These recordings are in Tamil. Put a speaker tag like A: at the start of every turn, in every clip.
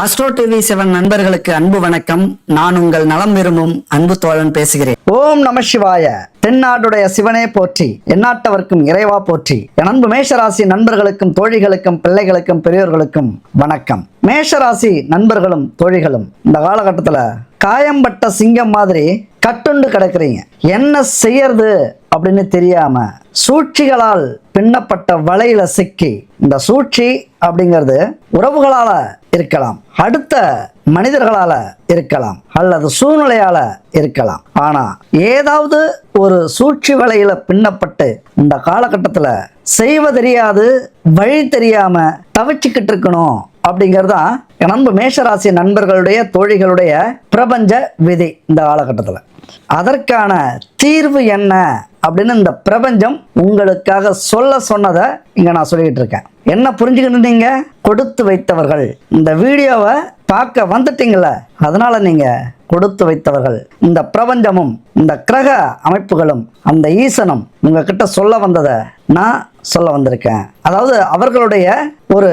A: அஸ்ட்ரோ டிவி செவன் நண்பர்களுக்கு அன்பு வணக்கம். நான் உங்கள் நலம் விரும்பும் அன்பு தோழன் பேசுகிறேன்.
B: ஓம் நம சிவாய. தென்னாடுடைய சிவனே போற்றி. எந்நாட்டவர்க்கும் இறைவா போற்றி. என் அன்பு மேஷராசி நண்பர்களுக்கும் தோழிகளுக்கும் பிள்ளைகளுக்கும் பெரியோர்களுக்கும் வணக்கம். மேஷராசி நண்பர்களும் தோழிகளும் இந்த காலகட்டத்தில் காயம்பட்ட சிங்கம் மாதிரி கட்டுண்டு கிடக்குறீங்க. என்ன செய்யறது அப்படின்னு தெரியாம சூழ்ச்சிகளால் பின்னப்பட்ட வலையில சிக்கி. இந்த சூழ்ச்சி அப்படிங்கிறது உறவுகளால இருக்கலாம். அடுத்த மனிதர்களால இருக்கலாம். அல்லது சூழ்நிலையால இருக்கலாம். ஆனா ஏதாவது ஒரு சூழ்ச்சி வலையில பின்னப்பட்டு இந்த காலகட்டத்தில் செய்வதறியாது வழி தெரியாம தவிச்சுக்கிட்டு இருக்கணும். அப்படிங்கிறது தான் என் மேஷராசி நண்பர்களுடைய தோழிகளுடைய பிரபஞ்ச விதி இந்த காலகட்டத்தில். அதற்கான தீர்வு என்ன அப்படின்னு இந்த பிரபஞ்சம் உங்களுக்காக சொல்ல சொன்னதை இங்கே நான் சொல்லிக்கிட்டு இருக்கேன். என்ன புரிஞ்சுக்கிட்டு நீங்க கொடுத்து வைத்தவர்கள். இந்த வீடியோவை பார்க்க வந்துட்டீங்கள அதனால நீங்க கொடுத்து வைத்தவர்கள். இந்த பிரபஞ்சமும் இந்த கிரக அமைப்புகளும் அந்த ஈசனும் உங்ககிட்ட சொல்ல வந்ததை நான் சொல்ல வந்திருக்கேன். அதாவது அவர்களுடைய ஒரு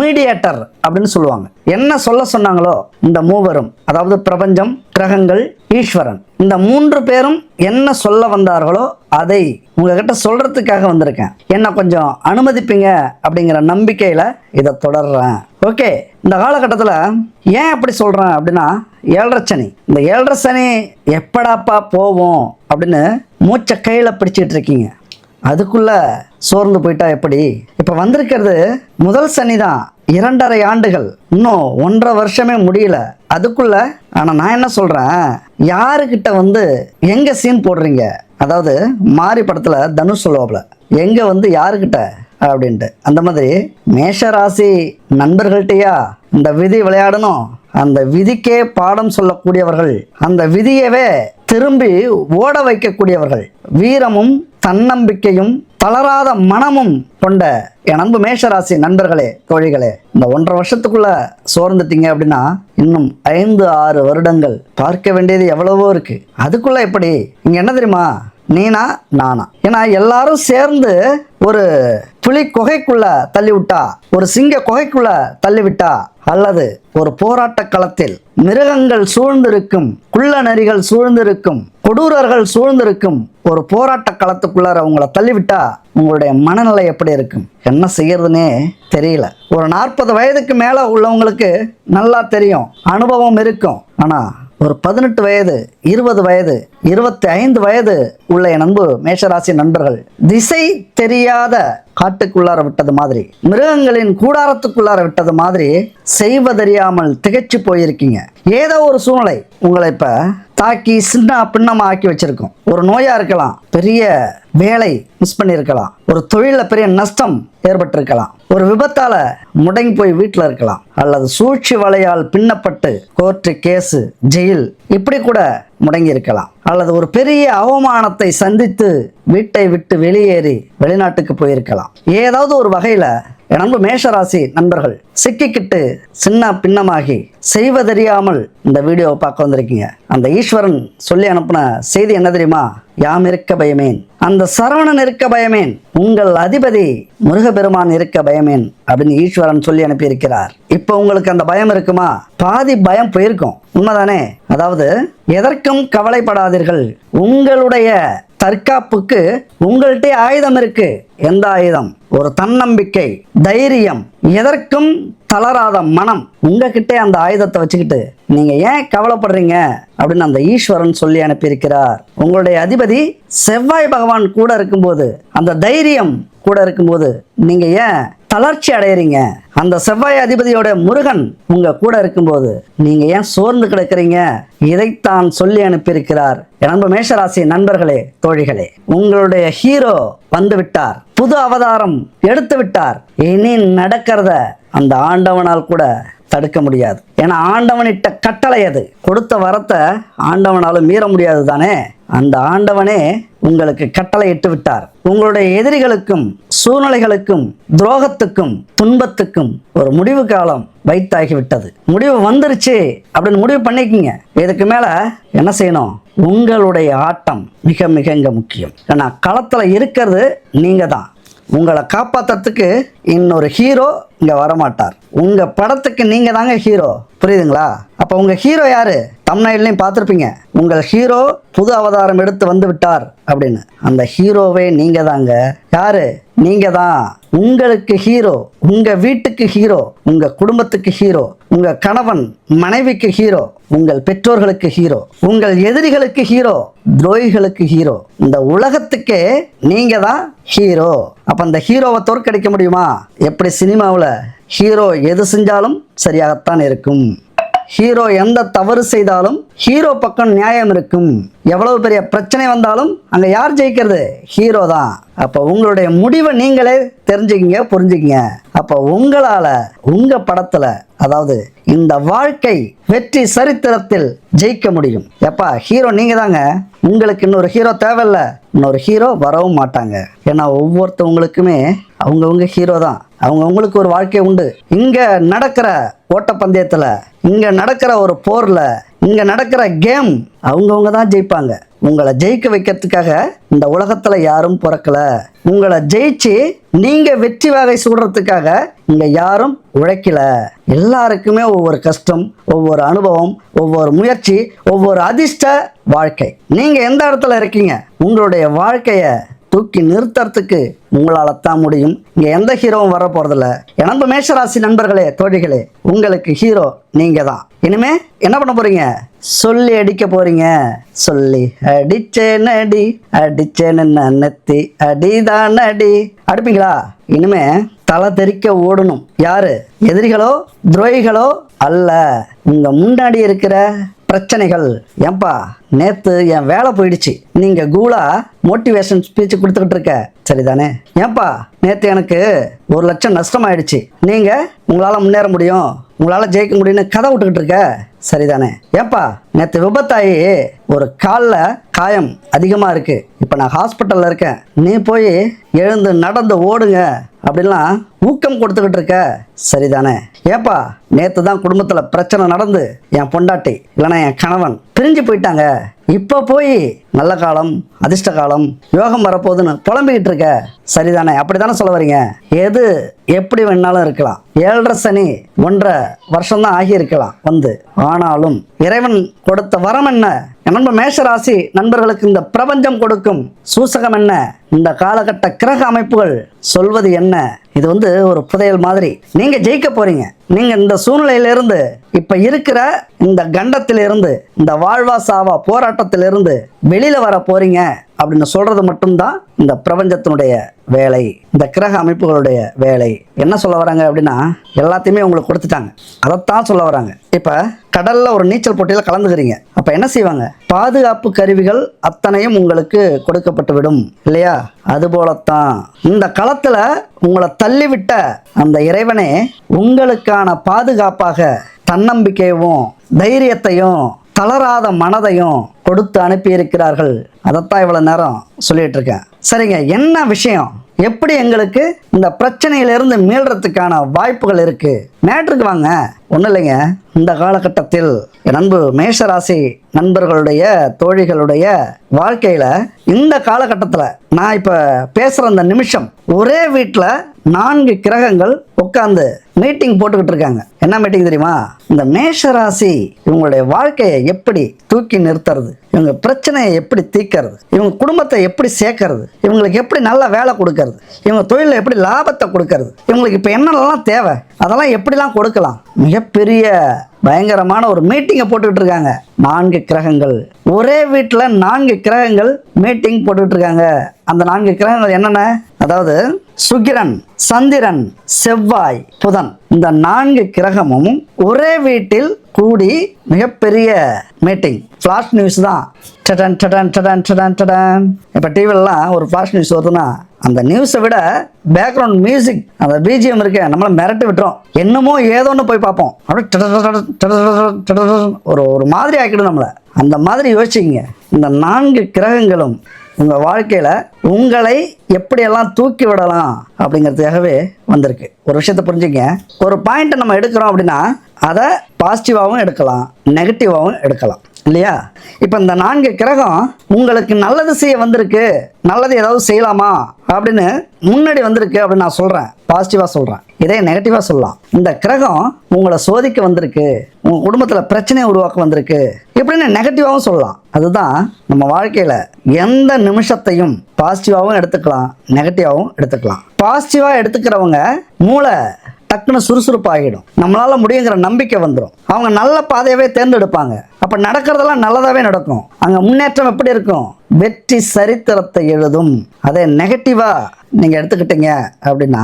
B: மீடியேட்டர் அப்படின்னு சொல்லுவாங்க. என்ன சொல்ல சொன்னாங்களோ இந்த மூவரும் அதாவது பிரபஞ்சம் கிரகங்கள் ஈஸ்வரன் இந்த மூன்று பேரும் என்ன சொல்ல வந்தார்களோ அதை உங்ககிட்ட சொல்றதுக்காக வந்திருக்கேன். என்ன கொஞ்சம் அனுமதிப்பீங்க அப்படிங்கிற நம்பிக்கையில இதை தொடர்றேன். ஓகே இந்த காலகட்டத்தில் ஏன் அப்படி சொல்றேன் அப்படின்னா ஏழரை சனி. இந்த ஏழரை சனி எப்படாப்பா போவோம் அப்படின்னு மூச்சை கையில் பிடிச்சிட்டு இருக்கீங்க. அதுக்குள்ள சோர்ந்து போயிட்டா எப்படி? இப்போ வந்திருக்கிறது முதல் சனி தான். இரண்டரை ஆண்டுகள். இன்னும் ஒன்றரை வருஷமே முடியல. அதுக்குள்ள ஆனால் நான் என்ன சொல்கிறேன் யாருக்கிட்ட வந்து எங்கே சீன் போடுறீங்க? அதாவது மாரி படத்தில் தனுஷ் சொல்லுவாப்ல எங்கே வந்து யாருக்கிட்ட அப்படின்ட்டு. அந்த மாதிரி மேஷராசி நண்பர்கள்ட்டையா இந்த விதி விளையாடணும்? அந்த விதிக்கே பாடம் சொல்லக்கூடியவர்கள் அந்த விதியவே திரும்பி ஓட வைக்கக்கூடியவர்கள் வீரமும் தன்னம்பிக்கையும் தளராத மனமும் கொண்ட என் அன்பு மேஷராசி நண்பர்களே தோழிகளே இந்த ஒன்றரை வருஷத்துக்குள்ள சோர்ந்துட்டீங்க அப்படின்னா இன்னும் ஐந்து ஆறு வருடங்கள் பார்க்க வேண்டியது எவ்வளவோ இருக்கு. அதுக்குள்ள எப்படி? இங்க என்ன தெரியுமா? நீனா நானா. ஏன்னா எல்லாரும் சேர்ந்து ஒரு புலி குகைக்குள்ள தள்ளி விட்டா ஒரு சிங்க குகைக்குள்ள தள்ளி விட்டா அல்லது ஒரு போராட்ட களத்தில் மிருகங்கள் சூழ்ந்திருக்கும் குள்ள நரிகள் சூழ்ந்திருக்கும் கொடூரர்கள் சூழ்ந்திருக்கும் ஒரு போராட்ட களத்துக்குள்ளார உங்களை தள்ளிவிட்டா உங்களுடைய மனநிலை எப்படி இருக்கும்? என்ன செய்யறதுனே தெரியல. ஒரு நாற்பது வயதுக்கு மேலே உள்ளவங்களுக்கு நல்லா தெரியும் அனுபவம் இருக்கும். ஆனால் ஒரு பதினெட்டு வயது இருபது வயது இருபத்தி ஐந்து வயது உள்ள என் அன்பு மேஷராசி நண்பர்கள் திசை தெரியாத காட்டுக்குள்ளார விட்டது மாதிரி மிருகங்களின் கூடாரத்துக்குள்ளார விட்டது மாதிரி செய்வதறியாமல் திகைச்சு போயிருக்கீங்க. ஏதோ ஒரு சூழ்நிலை உங்களை இப்ப தாக்கி சின்ன பின்னமா ஆக்கி வச்சிருக்கோம். ஒரு நோயா இருக்கலாம் பெரிய வேலை மிஸ் பண்ணியிருக்கலாம் ஒரு தொழிலில் பெரிய நஷ்டம் ஏற்பட்டிருக்கலாம் ஒரு விபத்தால முடங்கி போய் வீட்டில் இருக்கலாம் அல்லது சூழ்ச்சி வலையால் பின்னப்பட்டு கோர்ட்டு கேஸு ஜெயில் இப்படி கூட முடங்கி இருக்கலாம் அல்லது ஒரு பெரிய அவமானத்தை சந்தித்து வீட்டை விட்டு வெளியேறி வெளிநாட்டுக்கு போயிருக்கலாம். ஏதாவது ஒரு வகையில் எனம்பு மேஷராசி நண்பர்கள் சிக்கிக்கிட்டு சின்ன பின்னமாகி செய்வதறியாமல் இந்த வீடியோவை பார்க்க வந்திருக்கீங்க. அந்த ஈஸ்வரன் சொல்லி அனுப்பின செய்தி என்ன தெரியுமா? யாம் இருக்க பயமேன். அந்த சரவணன் இருக்க பயமேன். உங்கள் அதிபதி முருகப்பெருமான் இருக்க பயமேன் அப்படின்னு ஈஸ்வரன் சொல்லி அனுப்பியிருக்கிறார். இப்போ உங்களுக்கு அந்த பயம் இருக்குமா? பாதி பயம் போயிருக்கும். உண்மைதானே? அதாவது எதற்கும் கவலைப்படாதீர்கள். உங்களுடைய தற்காப்புக்கு உங்கள்கிட்ட ஆயுதம் இருக்கு. எந்த ஆயுதம்? ஒரு தன்னம்பிக்கை தைரியம். எதற்கும் தளராத மனம். உங்ககிட்டே அந்த ஆயுதத்தை வச்சுக்கிட்டு நீங்க ஏன் கவலைப்படுறீங்க? அப்படின்னு அந்த ஈஸ்வரன் சொல்லி அனுப்பியிருக்கிறார். உங்களுடைய அதிபதி செவ்வாய் பகவான் கூட இருக்கும்போது அந்த தைரியம் கூட இருக்கும்போது நீங்க ஏன் தளர்ச்சி அடையிறீங்க. அந்த செவ்வாய் அதிபதியோட முருகன் உங்க கூட இருக்கும்போது நீங்க ஏன் சோர்ந்து கிடக்குறீங்க? இதைத்தான் சொல்லி அனுப்பியிருக்கிறார். என் மேஷராசி நண்பர்களே தோழிகளே உங்களுடைய ஹீரோ வந்து விட்டார் புது அவதாரம் எடுத்து விட்டார். இனி நடக்கிறத அந்த ஆண்டவனால் கூட தடுக்க முடியாது. ஏன்னா ஆண்டவனிட்ட கட்டளை அது. கொடுத்த வரத்தை ஆண்டவனாலும் மீற முடியாது தானே அந்த ஆண்டவனே உங்களுக்கு கட்டளை இட்டு விட்டார் உங்களுடைய எதிரிகளுக்கும் சூழ்நிலைகளுக்கும் துரோகத்துக்கும் துன்பத்துக்கும் ஒரு முடிவு காலம் வைத்தாகிவிட்டது. முடிவு வந்துருச்சு அப்படின்னு முடிவு பண்ணிக்கிங்க. இதுக்கு மேல என்ன செய்யணும்? உங்களுடைய ஆட்டம் மிக மிக முக்கியம். ஏன்னா களத்துல இருக்கிறது நீங்க தான் உங்களை காப்பாற்றுறதுக்கு இன்னொரு ஹீரோ இங்கே வரமாட்டார். உங்கள் படத்துக்கு நீங்கள் தாங்க ஹீரோ புரியுதுங்களா? அப்போ உங்கள் ஹீரோ யார்? தமிழ்நாட்டிலையும் பார்த்துருப்பீங்க. உங்கள் ஹீரோ புது அவதாரம் எடுத்து வந்து விட்டார் அப்படின்னு. அந்த ஹீரோவே நீங்கள் தாங்க. யார்? நீங்கள் தான். உங்களுக்கு ஹீரோ உங்கள் வீட்டுக்கு ஹீரோ உங்கள் குடும்பத்துக்கு ஹீரோ உங்கள் கணவன் மனைவிக்கு ஹீரோ உங்கள் பெற்றோர்களுக்கு ஹீரோ உங்கள் எதிரிகளுக்கு ஹீரோ துரோகிகளுக்கு ஹீரோ இந்த உலகத்துக்கே நீங்க தான் ஹீரோ அப்ப அந்த ஹீரோவை தோற்கடிக்க முடியுமா? எப்படி சினிமாவில் ஹீரோ எது செஞ்சாலும் சரியாகத்தான் இருக்கும். ஹீரோ எந்த தவறு செய்தாலும் ஹீரோ பக்கம் நியாயம் இருக்கும். எவ்வளவு பெரிய பிரச்சனை வந்தாலும் அங்க யார் ஜெயிக்கிறது? ஹீரோ தான். அப்ப உங்களுடைய முடிவை நீங்களே தெரிஞ்சுக்கிங்க புரிஞ்சுக்கிங்க. அப்ப உங்களால உங்க படத்துல அதாவது இந்த வாழ்க்கை வெற்றி சரித்திரத்தில் ஜெயிக்க முடியும். எப்பா ஹீரோ நீங்க தாங்க உங்களுக்கு இன்னொரு ஹீரோ தேவையில்ல. இன்னொரு ஹீரோ வரவும் மாட்டாங்க. ஏன்னா ஒவ்வொருத்தவங்களுக்குமே அவங்கவுங்க ஹீரோ தான். அவங்கவுங்களுக்கு ஒரு வாழ்க்கை உண்டு. இங்கே நடக்கிற ஓட்டப்பந்தயத்தில் இங்கே நடக்கிற ஒரு போரில் இங்கே நடக்கிற கேம் அவங்கவுங்க தான் ஜெயிப்பாங்க. உங்களை ஜெயிக்க வைக்கிறதுக்காக இந்த உலகத்தில் யாரும் பிறக்கல. உங்களை ஜெயிச்சு நீங்கள் வெற்றி வகை சூடுறதுக்காக இங்கே யாரும் உழைக்கல. எல்லாருக்குமே ஒவ்வொரு கஷ்டம் ஒவ்வொரு அனுபவம் ஒவ்வொரு முயற்சி ஒவ்வொரு அதிர்ஷ்ட வாழ்க்கை. நீங்கள் எந்த இடத்துல இருக்கீங்க? உங்களுடைய வாழ்க்கையை தூக்கி நிறுத்துறதுக்கு உங்களால தான் முடியும். இங்க எந்த ஹீரோவும் வர போறதில்ல எனது மேஷராசி நண்பர்களே தோழிகளே உங்களுக்கு ஹீரோ நீங்க தான் இனிமே என்ன பண்ண போறீங்க? சொல்லி அடிக்க போறீங்க. சொல்லி அடிச்சேன் அடி அடிச்சேன்னு நன்னத்தி அடிதான் அடி அடிப்பீங்களா? இனிமே தலை தெறிக்க ஓடணும். யாரு? எதிரிகளோ துரோகிகளோ அல்ல. உங்க முன்னாடி இருக்கிற பிரச்சனைகள். ஏன்பா நேத்து என் வேலை போயிடுச்சு. நீங்க கூலா மோட்டிவேஷன் ஸ்பீச் கொடுத்துக்கிட்டு இருக்க. சரிதானே? ஏன்பா நேத்து எனக்கு ஒரு லட்சம் நஷ்டமாயிடுச்சு. நீங்க உங்களால முன்னேற முடியும். உங்களால ஜெயிக்க முடியும்னு கதை விட்டுக்கிட்டு இருக்க. சரிதானே? ஏன்பா நேத்து விபத்தாயி ஒரு காலில் காயம் அதிகமாக இருக்குது இப்போ நான் ஹாஸ்பிட்டலில் இருக்கேன். நீ போய் எழுந்து நடந்து ஓடுங்க அப்படின்லாம் ஊக்கம் கொடுத்துக்கிட்டு இருக்க. சரிதானே? ஏப்பா நேற்று தான் குடும்பத்தில் பிரச்சனை நடந்து என் பொண்டாட்டி இல்லைன்னா என் கணவன் பிரிஞ்சு போயிட்டாங்க. இப்போ போய் நல்ல காலம் அதிர்ஷ்ட காலம் யோகம் வரப்போகுதுன்னு புலம்பிக்கிட்டு இருக்க. சரிதானே? அப்படி தானே சொல்ல வரீங்க? எது எப்படி வேணாலும் இருக்கலாம். ஏழரை சனி ஒன்றரை வருஷம்தான் ஆகியிருக்கலாம் வந்து. ஆனாலும் இறைவன் கொடுத்த வரம் என்ன? நண்பர் மேஷராசி நண்பர்களுக்கு இந்த பிரபஞ்சம் கொடுக்கும் சூசகம் என்ன? இந்த காலகட்ட கிரக அமைப்புகள் சொல்வது என்ன? இது வந்து ஒரு புதையல் மாதிரி. நீங்க ஜெயிக்க போறீங்க. நீங்க இந்த சூழ்நிலையிலிருந்து இப்ப இருக்கிற இந்த கண்டத்திலிருந்து இந்த வாழ்வா சாவா போராட்டத்திலிருந்து வெளியில வர போறீங்க அப்படின்னு சொல்றது மட்டும்தான் இந்த பிரபஞ்சத்தினுடைய வேலை. இந்த கிரக அமைப்புகளுடைய வேலை. என்ன சொல்ல வராங்க அப்படின்னா எல்லாத்தையுமே உங்களுக்கு கொடுத்துட்டாங்க. அதைத்தான் சொல்ல வராங்க. இப்ப கடல்ல ஒரு நீச்சல் போட்டியில் கலந்துக்கிறீங்க. அப்ப என்ன செய்வாங்க? பாதுகாப்பு கருவிகள் அத்தனையும் உங்களுக்கு கொடுக்கப்பட்டு விடும் இல்லையா? அதுபோலத்தான். இந்த களத்தில் உங்களை தள்ளிவிட்ட அந்த இறைவனே உங்களுக்கான பாதுகாப்பாக தன்னம்பிக்கையும் தைரியத்தையும் தளராத மனதையும் கொடுத்து அனுப்பியிருக்கிறார்கள். அதைத்தான் இவ்வளோ நேரம் சொல்லிட்டு இருக்கேன் சரிங்க என்ன விஷயம்? எப்படி எங்களுக்கு இந்த பிரச்சனையிலிருந்து மீளறதுக்கான வாய்ப்புகள் இருக்கு? மேட்ருக்கு வாங்க. ஒன்றும் இல்லைங்க இந்த காலகட்டத்தில் என் அன்பு மேஷராசி நண்பர்களுடைய தோழிகளுடைய வாழ்க்கையில் இந்த காலகட்டத்தில் நான் இப்போ பேசுகிற அந்த நிமிஷம் ஒரே வீட்டில் நான்கு கிரகங்கள் உட்காந்து மீட்டிங் போட்டுக்கிட்டு இருக்காங்க. என்ன மீட்டிங் தெரியுமா? இந்த மேஷராசி இவங்களுடைய வாழ்க்கையை எப்படி தூக்கி நிறுத்துறது? இவங்க பிரச்சனையை எப்படி தீக்கிறது இவங்க குடும்பத்தை எப்படி சேர்க்கறது? இவங்களுக்கு எப்படி நல்ல வேலை கொடுக்கறது? இவங்க தொழிலில் எப்படி லாபத்தை கொடுக்கறது? இவங்களுக்கு இப்போ என்னென்னலாம் தேவை? அதெல்லாம் எப்படிலாம் கொடுக்கலாம்? மிகப்பெரிய பயங்கரமான ஒரு மீட்டிங்கை போட்டுக்கிட்டு இருக்காங்க நான்கு கிரகங்கள். ஒரே வீட்டில் நான்கு கிரகங்கள் மீட்டிங் போட்டுக்கிட்டு இருக்காங்க அந்த நான்கு கிரகங்கள் என்னென்ன? அதாவது சுக்கிரன் சந்திரன் செவ்வாய் புதன். இந்த நான்கு கிரகமும் ஒரே வீட்டில் கூடி மிகப்பெரிய மீட்டிங் ஃப்ளாஷ் நியூஸ் தான். டடன் டடன் டடன் டடன் டடன். இப்போ டிவிலலாம் ஒரு ஃப்ளாஷ் நியூஸ் வருதுன்னா அந்த நியூஸை விட பேக்ரவுண்ட் மியூசிக் அந்த பிஜிஎம் இருக்கு நம்மளை மிரட்டி விட்டுரும் என்னமோ ஏதோன்னு போய் பார்ப்போம் அப்படியே ஒரு ஒரு மாதிரி ஆக்கிடும் நம்மளை அந்த மாதிரி யோசிச்சிங்க இந்த நான்கு கிரகங்களும் உங்கள் வாழ்க்கையில் உங்களை எப்படியெல்லாம் தூக்கி விடலாம் அப்படிங்கிறதுக்காகவே வந்திருக்கு ஒரு விஷயத்தை புரிஞ்சுங்க ஒரு பாயிண்ட்டை நம்ம எடுக்கிறோம் அப்படின்னா அதை பாசிட்டிவாகவும் எடுக்கலாம் நெகட்டிவாகவும் எடுக்கலாம் இல்லையா இப்போ இந்த நான்கு கிரகம் உங்களுக்கு நல்லது செய்ய வந்திருக்கு நல்லது ஏதாவது செய்யலாமா அப்படின்னு முன்னாடி வந்திருக்கு அப்படின்னு நான் சொல்கிறேன் பாசிட்டிவாக சொல்கிறேன் இதே நெகட்டிவாக சொல்லலாம். இந்த கிரகம் உங்களை சோதிக்க வந்திருக்கு. உங்கள் குடும்பத்தில் பிரச்சனையை உருவாக்க வந்திருக்கு. இப்படின்னு நெகட்டிவாகவும் சொல்லலாம். அதுதான் நம்ம வாழ்க்கையில் எந்த நிமிஷத்தையும் பாசிட்டிவாகவும் எடுத்துக்கலாம் நெகட்டிவாகவும் எடுத்துக்கலாம். பாசிட்டிவாக எடுத்துக்கிறவங்க மூளை டக்குன்னு சுறுசுறுப்பாகிடும். நம்மளால் முடியுங்கிற நம்பிக்கை வந்துடும் அவங்க நல்ல பாதையவே தேர்ந்தெடுப்பாங்க. அப்போ நடக்கிறதெல்லாம் நல்லதாகவே நடக்கும். அங்கே முன்னேற்றம் எப்படி இருக்கும்? வெற்றி சரித்திரத்தை எழுதும். அதே நெகட்டிவா நீங்க எடுத்துக்கிட்டீங்க அப்படின்னா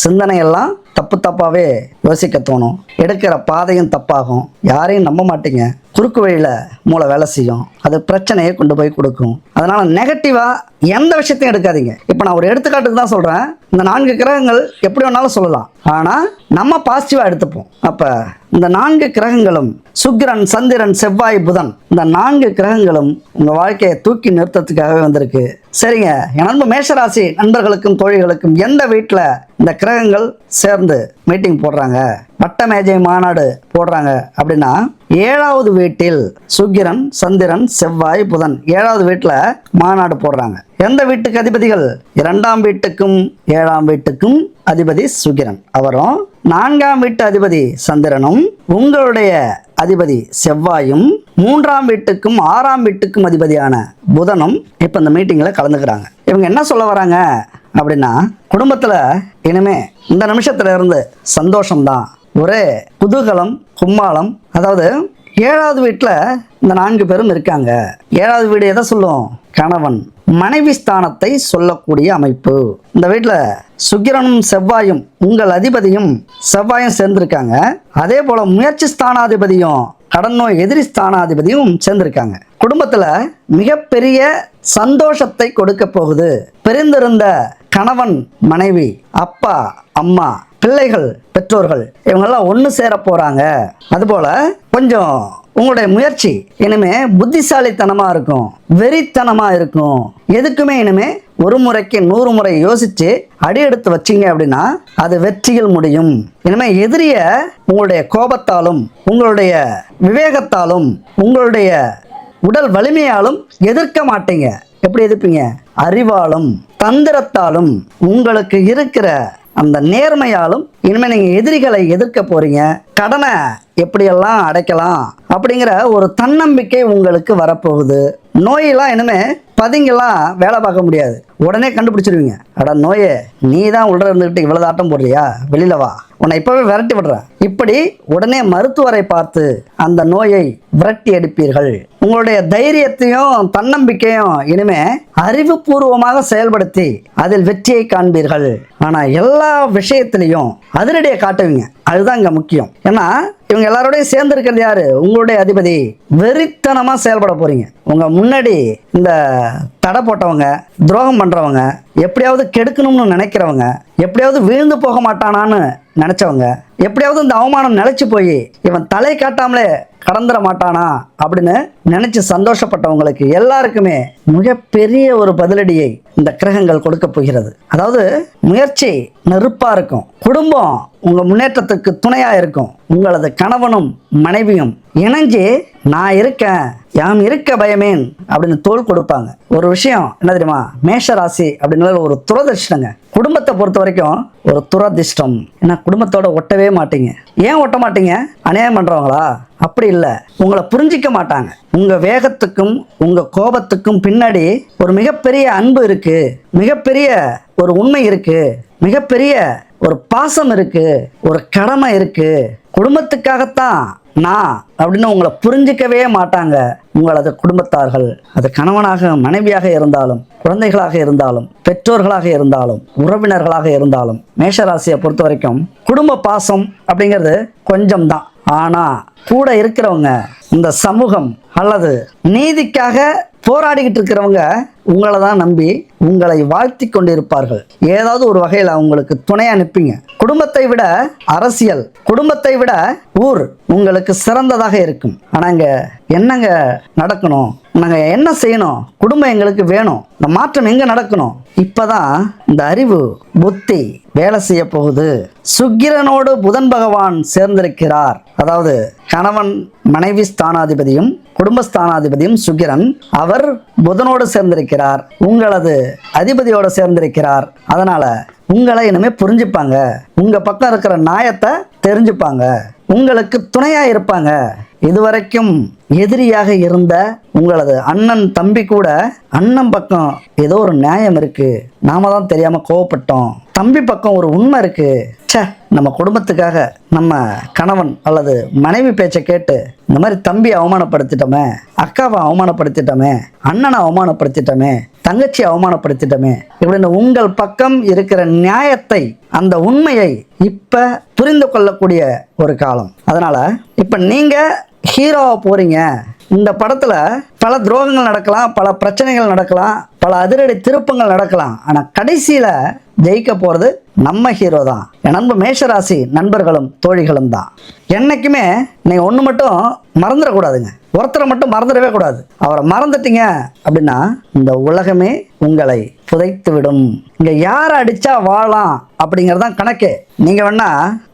B: சிந்தனையெல்லாம் தப்பு தப்பாவே யோசிக்க தோணும். எடுக்கிற பாதையும் தப்பாகும். யாரையும் நம்ப மாட்டீங்க. குறுக்கு வழியில் மூளை வேலை செய்யும். அது பிரச்சனையை கொண்டு போய் கொடுக்கும். அதனால நெகட்டிவாக எந்த விஷயத்தையும் எடுக்காதீங்க. இப்போ நான் ஒரு எடுத்துக்காட்டுக்கு தான் சொல்கிறேன் இந்த நான்கு கிரகங்கள் எப்படி வேணாலும் சொல்லலாம். ஆனால் நம்ம பாசிட்டிவாக எடுத்துப்போம். அப்போ இந்த நான்கு கிரகங்களும் சுக்கிரன் சந்திரன் செவ்வாய் புதன் இந்த நான்கு கிரகங்களும் உங்கள் வாழ்க்கையை தூக்கி நிறுத்தத்துக்காகவே வந்திருக்கு. சரிங்க. என் மேஷராசி நண்பர்களுக்கும் தோழிகளுக்கும் எந்த வீட்டில் இந்த கிரகங்கள் சேர்ந்து மீட்டிங் போடுறாங்க? வட்ட மேஜை மாநாடு போடுறாங்க. அப்படின்னா ஏழாவது வீட்டில் சுக்கிரன் சந்திரன் செவ்வாய் புதன் ஏழாவது வீட்டில் மாநாடு போடுறாங்க. எந்த வீட்டுக்கு அதிபதிகள்? இரண்டாம் வீட்டுக்கும் ஏழாம் வீட்டுக்கும் அதிபதி சுக்கிரன். அவரும் நான்காம் வீட்டு அதிபதி சந்திரனும் உங்களுடைய அதிபதி செவ்வாயும் மூன்றாம் வீட்டுக்கும் ஆறாம் வீட்டுக்கும் அதிபதியான புதனும் இப்போ இந்த மீட்டிங்கில் கலந்துக்கிறாங்க. இவங்க என்ன சொல்ல வராங்க? அப்படின்னா குடும்பத்தில் இனிமே இந்த நிமிஷத்துல இருந்து சந்தோஷம்தான். ஒரே குதூகலம் கும்மாளம் அதாவது ஏழாவது வீட்டில் இந்த நான்கு பேரும் இருக்காங்க. ஏழாவது வீடு எதை சொல்லும்? கணவன். மனைவி ஸ்தானத்தை சொல்லக்கூடிய அமைப்பு. இந்த வீட்டில் சுக்கிரனும் செவ்வாயும் உங்கள் அதிபதியும் செவ்வாயும் சேர்ந்திருக்காங்க. அதே போல முயற்சி ஸ்தானாதிபதியும் கடன் நோய் எதிரி ஸ்தானாதிபதியும் சேர்ந்திருக்காங்க. குடும்பத்தில் மிகப்பெரிய சந்தோஷத்தை கொடுக்க போகுது. பிரிந்திருந்த கணவன் மனைவி அப்பா அம்மா பிள்ளைகள் பெற்றோர்கள் இவங்கெல்லாம் ஒன்று சேர போகிறாங்க அதுபோல் கொஞ்சம் உங்களுடைய முயற்சி இனிமே புத்திசாலித்தனமாக இருக்கும். வெறித்தனமாக இருக்கும். எதுக்குமே இனிமே ஒரு முறைக்கு நூறு முறை யோசித்து அடி எடுத்து வச்சீங்க அப்படின்னா அது வெற்றியில் முடியும். இனிமே எதிரிய உங்களுடைய கோபத்தாலும் உங்களுடைய விவேகத்தாலும் உங்களுடைய உடல் வலிமையாலும் எதிர்க்க மாட்டீங்க. எப்படி எதிர்ப்பீங்க? அறிவாலும் தந்திரத்தாலும் உங்களுக்கு இருக்கிற அந்த நேர்மையாலும் இனிமேல் நீங்கள் எதிரிகளை எதிர்க்க போறீங்க. கடனை எப்படியெல்லாம் அடைக்கலாம் அப்படிங்கிற ஒரு தன்னம்பிக்கை உங்களுக்கு வரப்போகுது. நோயெல்லாம் இனிமே பதிங்கெல்லாம் வேலை பார்க்க முடியாது. உடனே கண்டுபிடிச்சிருவீங்க. அட நோயே நீ தான் உள்ள இருந்துக்கிட்டு இவ்வளோ ஆட்டம் போடுறியா வெளியில வா. உன்னை இப்பவே விரட்டி விடுறேன். இப்படி உடனே மருத்துவரை பார்த்து அந்த நோயை விரட்டி எடுப்பீர்கள். உங்களுடைய தைரியத்தையும் தன்னம்பிக்கையும் இனிமே அறிவுபூர்வமாக செயல்படுத்தி அதில் வெற்றியை காண்பீர்கள். ஆனா எல்லா விஷயத்திலையும் அதிரடியை காட்டுவீங்க. அதுதான் இங்க முக்கியம். ஏன்னா இவங்க எல்லாரோடையும் சேர்ந்து இருக்கிறது யாரு? உங்களுடைய அதிபதி. வெறித்தனமா செயல்பட போறீங்க. உங்க முன்னாடி இந்த தடை போட்டவங்க துரோகம் பண்றவங்க எப்படியாவது கெடுக்கணும்னு நினைக்கிறவங்க எப்படியாவது வீழ்ந்து போக மாட்டானான்னு நினச்சவங்க. எப்படியாவது இந்த அவமானம் நிலச்சி போய் இவன் தலை காட்டாமலே கடந்துட மாட்டானா அப்படின்னு நினைச்சு சந்தோஷப்பட்டவங்களுக்கு எல்லாருக்குமே மிகப்பெரிய ஒரு பதிலடியை இந்த கிரகங்கள் கொடுக்க போகிறது. அதாவது முயற்சி நெருப்பா இருக்கும். குடும்பம் உங்க முன்னேற்றத்துக்கு துணையா இருக்கும். உங்களது கணவனும் மனைவியும் இணைஞ்சு நான் இருக்கேன் யாம் இருக்க பயமேன் அப்படின்னு தோல் கொடுப்பாங்க. ஒரு விஷயம் என்ன தெரியுமா? மேஷ ராசி அப்படின்னு ஒரு துரதிர்ஷ்டங்க. குடும்பத்தை பொறுத்த வரைக்கும் ஒரு துரதிர்ஷ்டம். ஏன்னா குடும்பத்தோட ஒட்டவே மாட்டீங்க. ஏன் ஒட்ட மாட்டீங்க? அநியாயம் பண்றவங்களா? அப்படி இல்லை. உங்களை புரிஞ்சிக்க மாட்டாங்க. உங்கள் வேகத்துக்கும் உங்கள் கோபத்துக்கும் பின்னாடி ஒரு மிகப்பெரிய அன்பு இருக்கு. மிகப்பெரிய ஒரு உண்மை இருக்கு. மிகப்பெரிய ஒரு பாசம் இருக்கு. ஒரு கடமை இருக்கு. குடும்பத்துக்காகத்தான் நான் அப்படின்னு உங்களை புரிஞ்சிக்கவே மாட்டாங்க. உங்களது குடும்பத்தார்கள். அது கணவனாக மனைவியாக இருந்தாலும் குழந்தைகளாக இருந்தாலும் பெற்றோர்களாக இருந்தாலும் உறவினர்களாக இருந்தாலும் மேஷராசியை பொறுத்த வரைக்கும் குடும்ப பாசம் அப்படிங்கிறது கொஞ்சம் தான் ஆனா கூட இருக்கிறவங்க இந்த சமூகம் அல்லது நீதிக்காக போராடிக்கிட்டு இருக்கிறவங்க உங்களை தான் நம்பி உங்களை வாழ்த்தி கொண்டிருப்பார்கள். ஏதாவது ஒரு வகையில் அவங்களுக்கு துணையா நிற்பீங்க குடும்பத்தை விட அரசியல் குடும்பத்தை விட ஊர் உங்களுக்கு சிறந்ததாக இருக்கும். ஆனாங்க என்னங்க நடக்கணும்? நாங்கள் என்ன செய்யணும்? குடும்பம் எங்களுக்கு வேணும். இந்த மாற்றம் எங்கே நடக்கணும்? இப்போதான் இந்த அறிவு புத்தி வேலை செய்ய போகுது. சுக்கிரனோடு புதன் பகவான் சேர்ந்திருக்கிறார். அதாவது கணவன் மனைவி ஸ்தானாதிபதியும் குடும்பஸ்தானாதிபதியும் சுக்கிரன் அவர் புதனோடு சேர்ந்திருக்கிறார். உங்களது அதிபதியோடு சேர்ந்திருக்கிறார். அதனால உங்களை இனிமே புரிஞ்சுப்பாங்க. உங்க பக்கம் இருக்கிற நியாயத்தை தெரிஞ்சுப்பாங்க. உங்களுக்கு துணையா இருப்பாங்க. இதுவரைக்கும் எதிரியாக இருந்த உங்களது அண்ணன் தம்பி கூட அண்ணன் பக்கம் ஏதோ ஒரு நியாயம் இருக்கு. நாம தான் தெரியாம கோவப்பட்டோம். தம்பி பக்கம் ஒரு உண்மை இருக்கு. சே நம்ம குடும்பத்துக்காக நம்ம கணவன் அல்லது மனைவி பேச்சை கேட்டு இந்த மாதிரி தம்பியை அவமானப்படுத்திட்டோமே அக்காவை அவமானப்படுத்திட்டோமே அண்ணனை அவமானப்படுத்திட்டோமே தங்கச்சியை அவமானப்படுத்திட்டோமே இப்படின்னு உங்கள் பக்கம் இருக்கிற நியாயத்தை அந்த உண்மையை இப்போ புரிந்து கொள்ளக்கூடிய ஒரு காலம். அதனால் இப்போ நீங்கள் ஹீரோவாக போகிறீங்க இந்த படத்தில் பல துரோகங்கள் நடக்கலாம் பல பிரச்சனைகள் நடக்கலாம் பல அதிரடி திருப்பங்கள் நடக்கலாம். ஆனால் கடைசியில் ஜெயிக்க போகிறது நம்ம ஹீரோ தான். என் நண்பு மேஷராசி நண்பர்களும் தோழிகளும் தான். என்னைக்குமே நீங்கள் ஒன்று மட்டும் மறந்துடக்கூடாதுங்க ஒருத்தரை மட்டும் மறந்துடவே கூடாது. அவரை மறந்துட்டீங்க அப்படின்னா இந்த உலகமே உங்களை புதைத்து விடும் இங்கே யாரை அடித்தா வாழலாம் அப்படிங்கிறது தான் கணக்கு. நீங்கள் வேணா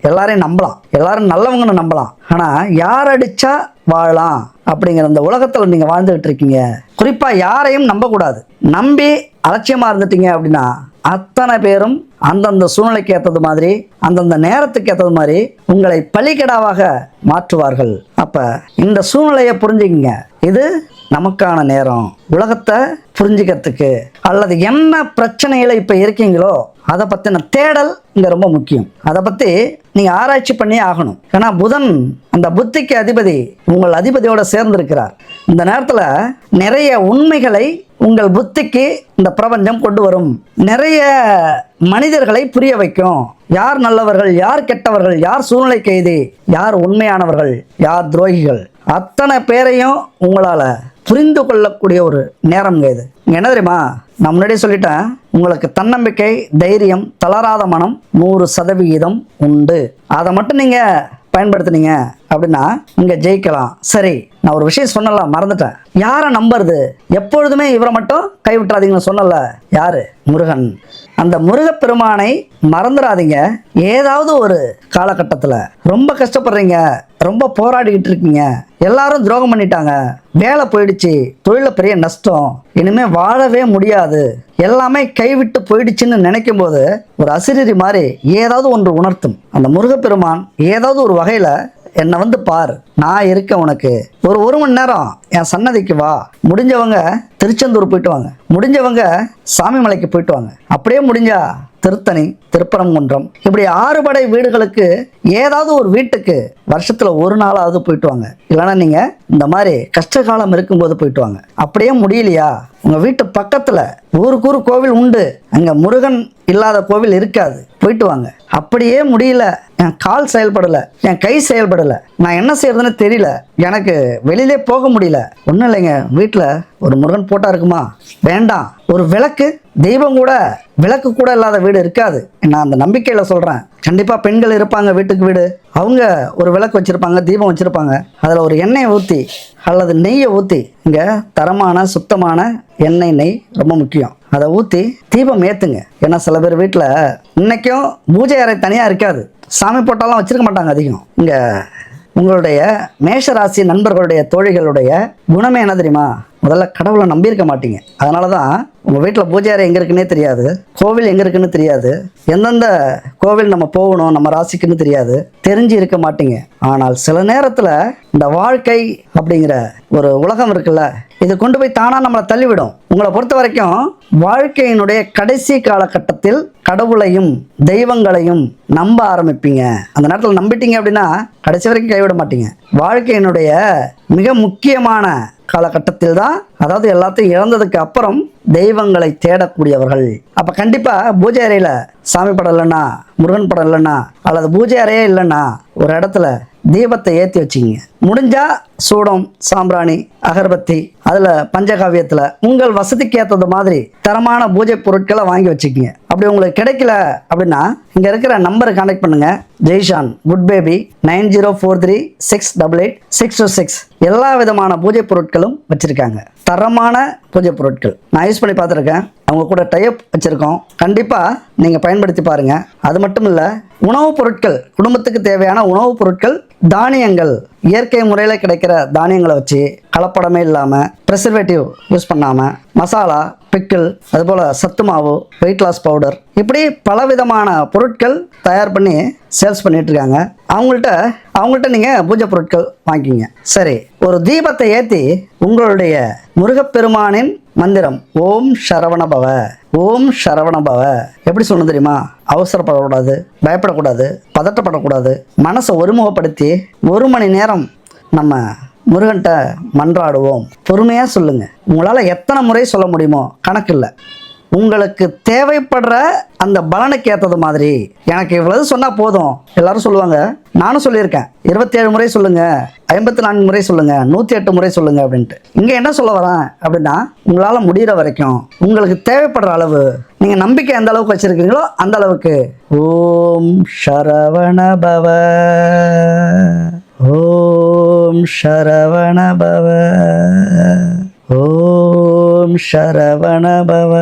B: எல்லாரையும் நம்பலாம். எல்லாரும் நல்லவங்கன்னு நம்பலாம். ஆனால் யார் அடித்தா வாழலாம் அப்படிங்கிற இந்த உலகத்தில் நீங்கள் வாழ்ந்துகிட்டு இருக்கீங்க. குறிப்பாக யாரையும் நம்பக்கூடாது. நம்பி அலட்சியமாக இருந்துட்டீங்க அப்படின்னா அத்தனை பேரும் அந்தந்த சூழ்நிலைக்கு ஏற்றது மாதிரி அந்தந்த நேரத்துக்கு ஏற்றது மாதிரி உங்களை பலிக்கடாவாக மாற்றுவார்கள். அப்போ இந்த சூழ்நிலையை புரிஞ்சுக்கிங்க. இது நமக்கான நேரம். உலகத்தை புரிஞ்சுக்கிறதுக்கு. அல்லது என்ன பிரச்சனைகளை இப்போ இருக்கீங்களோ அதை பற்றின தேடல் இங்கே ரொம்ப முக்கியம். அதை பற்றி நீங்கள் ஆராய்ச்சி பண்ணியே ஆகணும். ஏன்னா புதன் அந்த புத்திக்கு அதிபதி உங்கள் அதிபதியோடு சேர்ந்திருக்கிறார். இந்த நேரத்தில் நிறைய உண்மைகளை உங்கள் புத்திக்கு இந்த பிரபஞ்சம் கொண்டு வரும். நிறைய மனிதர்களை புரிய வைக்கும். யார் நல்லவர்கள் யார் கெட்டவர்கள் யார் சூழ்நிலை கைதி யார் உண்மையானவர்கள் யார் துரோகிகள். அத்தனை பேரையும் உங்களால் புரிந்து கொள்ளக்கூடிய ஒரு நேரம் இது. என்ன தெரியுமா? நான் முன்னாடியே சொல்லிட்டேன் உங்களுக்கு தன்னம்பிக்கை தைரியம் தளராத மனம் நூறு சதவிகிதம் உண்டு. அதை மட்டும் நீங்க பயன்படுத்துனீங்க அப்படின்னா இங்க ஜெயிக்கலாம். சரி நான் ஒரு விஷயம் சொன்னல மறந்துட்டேன். யாரை நம்புறது? எப்பொழுதுமே இவரை மட்டும் கைவிட்டுறாதீங்கன்னு சொன்னல யாரு? முருகன். அந்த முருகப்பெருமானை மறந்துடாதீங்க. ஏதாவது ஒரு காலகட்டத்தில் ரொம்ப கஷ்டப்படுறீங்க ரொம்ப போராடிக்கிட்டு இருக்கீங்க எல்லாரும் துரோகம் பண்ணிட்டாங்க வேலை போயிடுச்சு தொழில பெரிய நஷ்டம் இனிமே வாழவே முடியாது எல்லாமே கைவிட்டு போயிடுச்சுன்னு நினைக்கும் போது ஒரு அசிரிரி மாதிரி ஏதாவது ஒன்று உணர்த்தும். அந்த முருகப்பெருமான் ஏதாவது ஒரு வகையில என்னை வந்து பார். நான் இருக்கேன் உனக்கு. ஒரு ஒரு மணி நேரம் என் சன்னதிக்கு வா. முடிஞ்சவங்க திருச்செந்தூர் போயிட்டு வாங்க. முடிஞ்சவங்க சாமிமலைக்கு போயிட்டு வாங்க. அப்படியே முடிஞ்சா திருத்தணி திருப்பரங்குன்றம். இப்படி ஆறுபடை வீடுகளுக்கு ஏதாவது ஒரு வீட்டுக்கு வருஷத்தில் ஒரு நாளாவது போயிட்டு வாங்க. இல்லைன்னா நீங்கள் இந்த மாதிரி கஷ்டகாலம் இருக்கும்போது போயிட்டு வாங்க. அப்படியே முடியலையா? உங்கள் வீட்டு பக்கத்தில் ஊருக்கு ஊர் கோவில் உண்டு. அங்கே முருகன் இல்லாத கோவில் இருக்காது. போயிட்டு வாங்க. அப்படியே முடியல. என் கால் செயல்படலை. என் கை செயல்படலை. நான் என்ன செய்யறதுன்னு தெரியல. எனக்கு வெளியிலே போக முடியல. ஒன்றும் இல்லைங்க. வீட்டில் ஒரு முருகன் போட்டா இருக்குமா? வேண்டாம். ஒரு விளக்கு. தெய்வம் கூட விளக்கு கூட இல்லாத வீடு இருக்காது. நான் அந்த நம்பிக்கையில் சொல்கிறேன் கண்டிப்பாக பெண்கள் இருப்பாங்க வீட்டுக்கு வீடு. அவங்க ஒரு விளக்கு வச்சுருப்பாங்க தீபம் வச்சுருப்பாங்க. அதில் ஒரு எண்ணெயை ஊற்றி அல்லது நெய்யை ஊற்றி இங்கே தரமான சுத்தமான எண்ணெய் நெய் ரொம்ப முக்கியம். அதை ஊற்றி தீபம் ஏற்றுங்க ஏன்னா சில பேர் வீட்டில் இன்றைக்கும் பூஜை அறை தனியாக இருக்காது. சாமி போட்டாலாம் வச்சுருக்க மாட்டாங்க அதிகம். இங்கே உங்களுடைய மேஷராசி நண்பர்களுடைய தோழிகளுடைய குணமே என்ன தெரியுமா? முதல்ல கடவுளை நம்பியிருக்க மாட்டீங்க. அதனால தான் உங்கள் வீட்டில் பூஜை அறை எங்கே இருக்குன்னே தெரியாது. கோவில் எங்கே இருக்குன்னு தெரியாது. எந்தெந்த கோவில் நம்ம போகணும் நம்ம ராசிக்குன்னு தெரியாது. தெரிஞ்சு இருக்க மாட்டீங்க. ஆனால் சில நேரத்தில் இந்த வாழ்க்கை அப்படிங்கிற ஒரு உலகம் இருக்குல்ல இது கொண்டு போய் தானாக நம்மளை தள்ளிவிடும். உங்களை பொறுத்த வரைக்கும் வாழ்க்கையினுடைய கடைசி காலகட்டத்தில் கடவுளையும் தெய்வங்களையும் நம்ப ஆரம்பிப்பீங்க. அந்த நேரத்தில் நம்பிட்டீங்க அப்படின்னா கடைசி வரைக்கும் கைவிட மாட்டீங்க. வாழ்க்கையினுடைய மிக முக்கியமான காலகட்டத்தில் தான் அதாவது எல்லாத்தையும் இழந்ததுக்கு அப்புறம் தெய்வங்களை தேடக்கூடியவர்கள். அப்ப கண்டிப்பா பூஜை அறையில சாமி படம் இல்லைன்னா முருகன் படம் இல்லைன்னா அல்லது பூஜை அறையே இல்லைன்னா ஒரு இடத்துல தீபத்தை ஏற்றி வச்சிங்க முடிஞ்சா சூடம் சாம்பிராணி அகர்பத்தி அதில் பஞ்சகாவியத்தில் உங்கள் வசதிக்கு ஏற்றது மாதிரி தரமான பூஜை பொருட்களை வாங்கி வச்சுக்கிங்க அப்படி உங்களுக்கு கிடைக்கல அப்படின்னா இங்கே இருக்கிற நம்பரை கனெக்ட் பண்ணுங்கள் ஜெய்ஷான் good baby nine zero four three six double eight six two six. எல்லா விதமான பூஜை பொருட்களும் வச்சுருக்காங்க. தரமான பூஜை பொருட்கள். நான் யூஸ் பண்ணி பார்த்துருக்கேன். அவங்க கூட டைப் வச்சுருக்கோம். கண்டிப்பாக நீங்கள் பயன்படுத்தி பாருங்கள் அது மட்டும் இல்லை உணவுப் பொருட்கள் குடும்பத்துக்கு தேவையான உணவுப் பொருட்கள் தானியங்கள் இயற்கை முறையில் கிடைக்கிற தானியங்களை வச்சு கலப்படமே இல்லாமல் ப்ரெசர்வேட்டிவ் யூஸ் பண்ணாமல் மசாலா பிக்கிள் அதுபோல் சத்து மாவு வெயிட் லாஸ் பவுடர் இப்படி பலவிதமான பொருட்கள் தயார் பண்ணி சேல்ஸ் பண்ணிட்டு இருக்காங்க. அவங்கள்ட்ட அவங்கள்ட்ட நீங்கள் பூஜை பொருட்கள் வாங்கிக்கிங்க. சரி ஒரு தீபத்தை ஏற்றி உங்களுடைய முருகப்பெருமானின் மந்திரம். ஓம் சரவணபவ. ஓம் சரவணபவ. எப்படி சொல்லணும் தெரியுமா? அவசரப்படக்கூடாது பயப்படக்கூடாது பதட்டப்படக்கூடாது. மனசை ஒருமுகப்படுத்தி ஒரு மணி நேரம் நம்ம முருகன்கிட்ட மன்றாடுவோம். பொறுமையாக சொல்லுங்கள் உங்களால் எத்தனை முறை சொல்ல முடியுமோ கணக்கு இல்லை உங்களுக்கு தேவைப்படுற அந்த பலனுக்கு ஏற்றது மாதிரி. எனக்கு இவ்வளவு சொன்னால் போதும். எல்லாரும் சொல்லுவாங்க. நானும் சொல்லியிருக்கேன். இருபத்தேழு முறை சொல்லுங்க. ஐம்பத்தி நான்கு முறை சொல்லுங்க. நூற்றி எட்டு முறை சொல்லுங்க அப்படின்ட்டு. இங்கே என்ன சொல்ல வரேன் அப்படின்னா உங்களால் முடிகிற வரைக்கும் உங்களுக்கு தேவைப்படுற அளவு நீங்கள் நம்பிக்கை எந்த அளவுக்கு வச்சுருக்கீங்களோ அந்த அளவுக்கு. ஓம் சரவண பவ ஓம் சரவண பவ ஓம் சரவணபவ.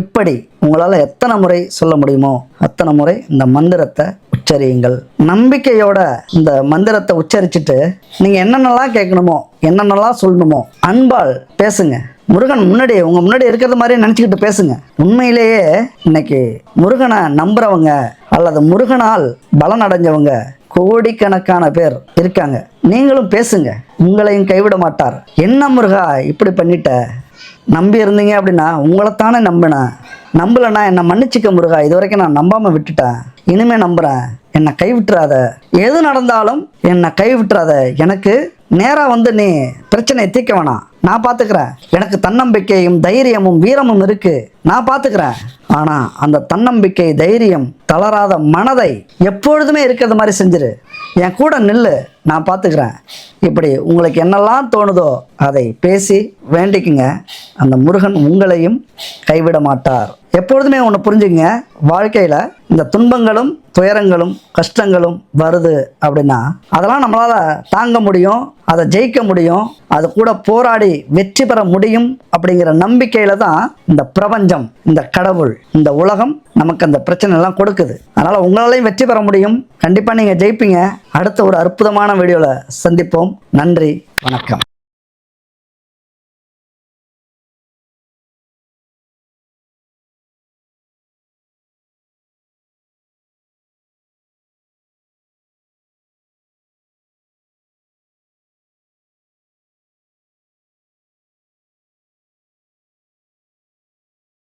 B: இப்படி உங்களால் எத்தனை முறை சொல்ல முடியுமோ அத்தனை முறை இந்த மந்திரத்தை உச்சரியுங்கள். நம்பிக்கையோட இந்த மந்திரத்தை உச்சரிச்சுட்டு நீங்கள் என்னென்னலாம் கேட்கணுமோ என்னென்னலாம் சொல்லணுமோ அன்பால் பேசுங்க. முருகன் முன்னாடி உங்கள் முன்னாடி இருக்கிறது மாதிரி நினச்சிக்கிட்டு பேசுங்க. உண்மையிலேயே இன்னைக்கு முருகனை நம்புறவங்க அல்லது முருகனால் பலன் அடைஞ்சவங்க கோடிக்கணக்கான பேர் இருக்காங்க. நீங்களும் பேசுங்க. உங்களையும் கைவிட மாட்டார். என்ன முருகா இப்படி பண்ணிட்ட? நம்பி இருந்தீங்க அப்படின்னா உங்களைத்தானே நம்பினேன் நம்பலைன்னா என்னை மன்னிச்சிக்க முருகா இது வரைக்கும் நான் நம்பாமல் விட்டுட்டேன். இனிமே நம்புகிறேன் என்னை கைவிட்டுறாத. எது நடந்தாலும் என்னை கைவிட்டுறாத. எனக்கு நேராக வந்து நீ பிரச்சனையை தீர்க்க வேணாம். நான் பார்த்துக்கிறேன் எனக்கு தன்னம்பிக்கையும் தைரியமும் வீரமும் இருக்கு. நான் பார்த்துக்கிறேன் ஆனால் அந்த தன்னம்பிக்கை தைரியம் தளராத மனதை எப்பொழுதுமே இருக்கிறது மாதிரி செஞ்சிரு. என் கூட நில்லு. நான் பார்த்துக்கிறேன். இப்படி உங்களுக்கு என்னெல்லாம் தோணுதோ அதை பேசி வேண்டிக்குங்க. அந்த முருகன் உங்களையும் கைவிட மாட்டார். எப்பொழுதுமே ஒன்று புரிஞ்சுங்க வாழ்க்கையில் இந்த துன்பங்களும் துயரங்களும் கஷ்டங்களும் வருது அப்படின்னா அதெல்லாம் நம்மளால் தாங்க முடியும் அதை ஜெயிக்க முடியும் அது கூட போராடி வெற்றி பெற முடியும் அப்படிங்கிற நம்பிக்கையில் தான் இந்த பிரபஞ்சம் இந்த கடவுள் இந்த உலகம் நமக்கு அந்த பிரச்சனை எல்லாம் கொடுக்குது. அதனால் உங்களாலையும் வெற்றி பெற முடியும். கண்டிப்பாக நீங்கள் ஜெயிப்பீங்க. அடுத்த ஒரு அற்புதமான வீடியோவில் சந்திப்போம். நன்றி வணக்கம்.